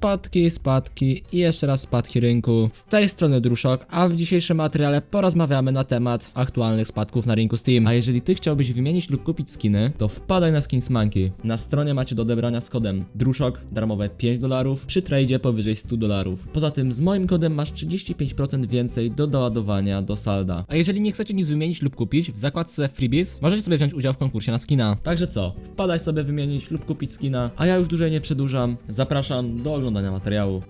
Spadki, spadki i jeszcze raz spadki rynku. Z tej strony Druszok, a w dzisiejszym materiale porozmawiamy na temat aktualnych spadków na rynku Steam. A jeżeli ty chciałbyś wymienić lub kupić skiny, to wpadaj na Skins Monkey. Na stronie macie do odebrania z kodem Druszok, darmowe 5 dolarów, przy tradzie powyżej 100 dolarów. Poza tym z moim kodem masz 35% więcej do doładowania do salda. A jeżeli nie chcecie nic wymienić lub kupić, w zakładce Freebies możecie sobie wziąć udział w konkursie na skina. Także co, wpadaj sobie wymienić lub kupić skina, a ja już dłużej nie przedłużam. Zapraszam do oglądania materiału.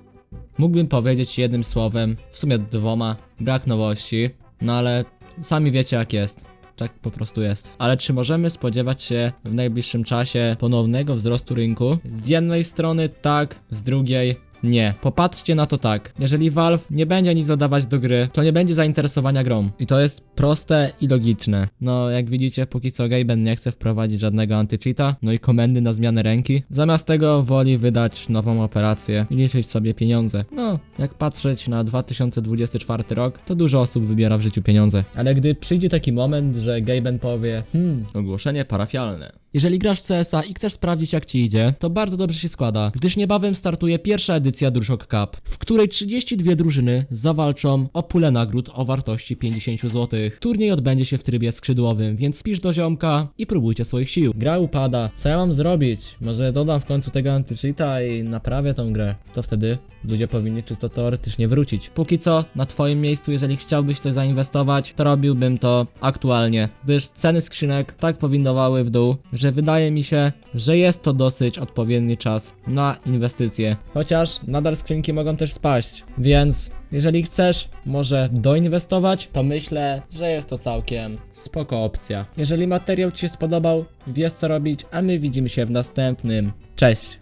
Mógłbym powiedzieć jednym słowem, w sumie dwoma, brak nowości, no ale sami wiecie jak jest. Tak po prostu jest. Ale czy możemy spodziewać się w najbliższym czasie ponownego wzrostu rynku? Z jednej strony tak, z drugiej nie. Popatrzcie na to tak. Jeżeli Valve nie będzie nic dodawać do gry, to nie będzie zainteresowania grą. I to jest proste i logiczne. No, jak widzicie, póki co Gaben nie chce wprowadzić żadnego anti-cheata, no i komendy na zmianę ręki. Zamiast tego woli wydać nową operację i liczyć sobie pieniądze. No, jak patrzeć na 2024 rok, to dużo osób wybiera w życiu pieniądze. Ale gdy przyjdzie taki moment, że Gaben powie, hmm, ogłoszenie parafialne. Jeżeli grasz w CSA i chcesz sprawdzić jak ci idzie, to bardzo dobrze się składa, gdyż niebawem startuje pierwsza edycja Druszok Cup, w której 32 drużyny zawalczą o pulę nagród o wartości 50 zł. Turniej odbędzie się w trybie skrzydłowym, więc spisz do ziomka i próbujcie swoich sił. Gra upada, co ja mam zrobić? Może dodam w końcu tego antycheata i naprawię tą grę. To wtedy ludzie powinni czysto teoretycznie wrócić. Póki co, na twoim miejscu, jeżeli chciałbyś coś zainwestować, to robiłbym to aktualnie, gdyż ceny skrzynek tak powindowały w dół, że wydaje mi się, że jest to dosyć odpowiedni czas na inwestycje. Chociaż nadal skrzynki mogą też spaść, więc jeżeli chcesz może doinwestować, to myślę, że jest to całkiem spoko opcja. Jeżeli materiał Ci się spodobał, wiesz co robić, a my widzimy się w następnym. Cześć!